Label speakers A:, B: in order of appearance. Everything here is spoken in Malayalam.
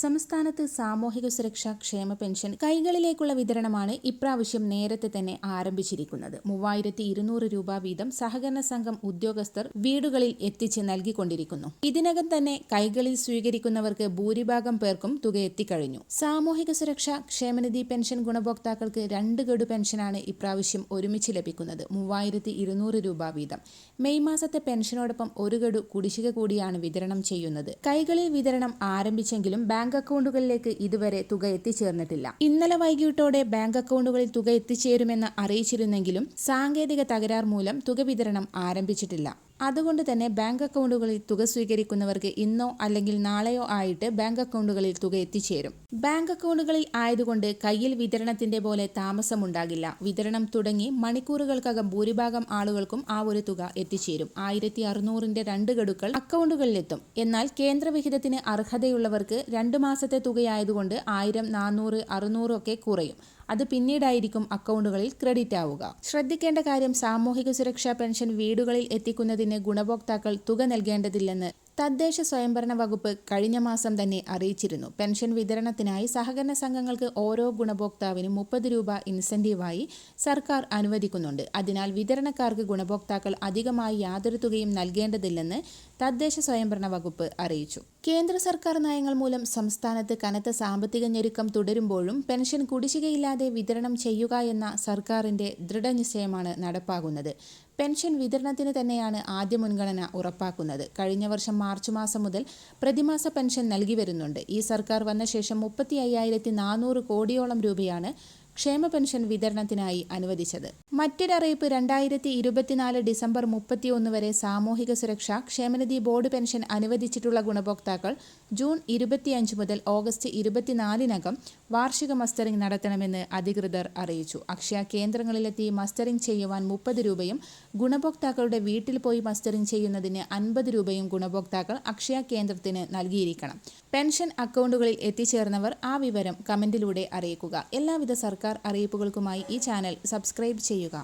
A: സംസ്ഥാനത്ത് സാമൂഹിക സുരക്ഷാ ക്ഷേമ പെൻഷൻ കൈകളിലേക്കുള്ള വിതരണമാണ് ഇപ്രാവശ്യം നേരത്തെ തന്നെ ആരംഭിച്ചിരിക്കുന്നത്. മൂവായിരത്തി ഇരുന്നൂറ് രൂപ വീതം സഹകരണ സംഘം ഉദ്യോഗസ്ഥർ വീടുകളിൽ എത്തിച്ച് നൽകിക്കൊണ്ടിരിക്കുന്നു. ഇതിനകം തന്നെ കൈകളിൽ സ്വീകരിക്കുന്നവർക്ക് ഭൂരിഭാഗം പേർക്കും തുക എത്തിക്കഴിഞ്ഞു. സാമൂഹിക സുരക്ഷാ ക്ഷേമനിധി പെൻഷൻ ഗുണഭോക്താക്കൾക്ക് രണ്ട് ഗഡു പെൻഷനാണ് ഇപ്രാവശ്യം ഒരുമിച്ച് ലഭിക്കുന്നത്. മൂവായിരത്തി ഇരുന്നൂറ് രൂപ വീതം. മെയ് മാസത്തെ പെൻഷനോടൊപ്പം ഒരു ഗഡു കുടിശ്ശിക കൂടിയാണ് വിതരണം ചെയ്യുന്നത്. കൈകളിൽ വിതരണം ആരംഭിച്ചെങ്കിലും ബാങ്ക് അക്കൗണ്ടുകളിലേക്ക് ഇതുവരെ തുക എത്തിച്ചേർന്നിട്ടില്ല. ഇന്നലെ വൈകിട്ടോടെ ബാങ്ക് അക്കൗണ്ടുകളിൽ തുക എത്തിച്ചേരുമെന്ന് അറിയിച്ചിരുന്നെങ്കിലും സാങ്കേതിക തകരാർ മൂലം തുക വിതരണം ആരംഭിച്ചിട്ടില്ല. അതുകൊണ്ട് തന്നെ ബാങ്ക് അക്കൗണ്ടുകളിൽ തുക സ്വീകരിക്കുന്നവർക്ക് ഇന്നോ അല്ലെങ്കിൽ നാളെയോ ആയിട്ട് ബാങ്ക് അക്കൗണ്ടുകളിൽ തുക എത്തിച്ചേരും. ബാങ്ക് അക്കൗണ്ടുകളിൽ ആയതുകൊണ്ട് കയ്യിൽ വിതരണത്തിന്റെ പോലെ താമസമുണ്ടാകില്ല. വിതരണം തുടങ്ങി മണിക്കൂറുകൾക്കകം ഭൂരിഭാഗം ആളുകൾക്കും ആ ഒരു തുക എത്തിച്ചേരും. ആയിരത്തി അറുന്നൂറിന്റെ രണ്ട് ഗഡുക്കൾ അക്കൗണ്ടുകളിലെത്തും. എന്നാൽ കേന്ദ്രവിഹിതത്തിന് അർഹതയുള്ളവർക്ക് രണ്ട് മാസത്തെ തുകയായതുകൊണ്ട് ആയിരം നാനൂറ് അറുന്നൂറ് ഒക്കെ കുറയും. അത് പിന്നീടായിരിക്കും അക്കൗണ്ടുകളിൽ ക്രെഡിറ്റ് ആവുക. ശ്രദ്ധിക്കേണ്ട കാര്യം സാമൂഹിക സുരക്ഷാ പെൻഷൻ വീടുകളിൽ എത്തിക്കുന്നതിന് ഗുണഭോക്താക്കൾ തുക നൽകേണ്ടതില്ലെന്ന് തദ്ദേശ സ്വയംഭരണ വകുപ്പ് കഴിഞ്ഞ മാസം തന്നെ അറിയിച്ചിരുന്നു. പെൻഷൻ വിതരണത്തിനായി സഹകരണ സംഘങ്ങൾക്ക് ഓരോ ഗുണഭോക്താവിനും മുപ്പത് രൂപ ഇൻസെന്റീവായി സർക്കാർ അനുവദിക്കുന്നുണ്ട്. അതിനാൽ വിതരണക്കാർക്ക് ഗുണഭോക്താക്കൾ അധികമായി യാതൊരു തുകയും നൽകേണ്ടതില്ലെന്ന് തദ്ദേശ സ്വയംഭരണ വകുപ്പ് അറിയിച്ചു. കേന്ദ്ര സർക്കാർ നയങ്ങൾ മൂലം സംസ്ഥാനത്ത് കനത്ത സാമ്പത്തിക ഞെരുക്കം തുടരുമ്പോഴും പെൻഷൻ കുടിശ്ശികയില്ലാതെ വിതരണം ചെയ്യുക എന്ന സർക്കാരിന്റെ ദൃഢനിശ്ചയമാണ് നടപ്പാകുന്നത് പെൻഷൻ വിതരണത്തിന് തന്നെയാണ് ആദ്യ മുൻഗണന ഉറപ്പാക്കുന്നത്. കഴിഞ്ഞ വർഷം മാർച്ച് മാസം മുതൽ പ്രതിമാസ പെൻഷൻ നൽകി വരുന്നുണ്ട്. ഈ സർക്കാർ വന്ന ശേഷം മുപ്പത്തി അയ്യായിരത്തി നാനൂറ് കോടിയോളം രൂപയാണ് ക്ഷേമ പെൻഷൻ വിതരണത്തിനായി അനുവദിച്ചത്. മറ്റൊരറിയിപ്പ് രണ്ടായിരത്തി ഇരുപത്തിനാല് ഡിസംബർ മുപ്പത്തിയൊന്ന് വരെ സാമൂഹിക സുരക്ഷ ക്ഷേമനിധി ബോർഡ് പെൻഷൻ അനുവദിച്ചിട്ടുള്ള ഗുണഭോക്താക്കൾ ജൂൺ ഇരുപത്തിയഞ്ച് മുതൽ ഓഗസ്റ്റ് ഇരുപത്തിനാലിനകം വാർഷിക മസ്റ്ററിംഗ് നടത്തണമെന്ന് അധികൃതർ അറിയിച്ചു. അക്ഷയ കേന്ദ്രങ്ങളിലെത്തി മസ്റ്ററിംഗ് ചെയ്യുവാൻ മുപ്പത് രൂപയും ഗുണഭോക്താക്കളുടെ വീട്ടിൽ പോയി മസ്റ്ററിംഗ് ചെയ്യുന്നതിന് അൻപത് രൂപയും ഗുണഭോക്താക്കൾ അക്ഷയ കേന്ദ്രത്തിന് നൽകിയിരിക്കണം. പെൻഷൻ അക്കൗണ്ടുകളിൽ എത്തിച്ചേർന്നവർ ആ വിവരം കമന്റിലൂടെ അറിയിക്കുക. എല്ലാവിധ സർക്കാർ അറിയിപ്പുകൾക്കുമായി ഈ ചാനൽ സബ്സ്ക്രൈബ് ചെയ്യുക.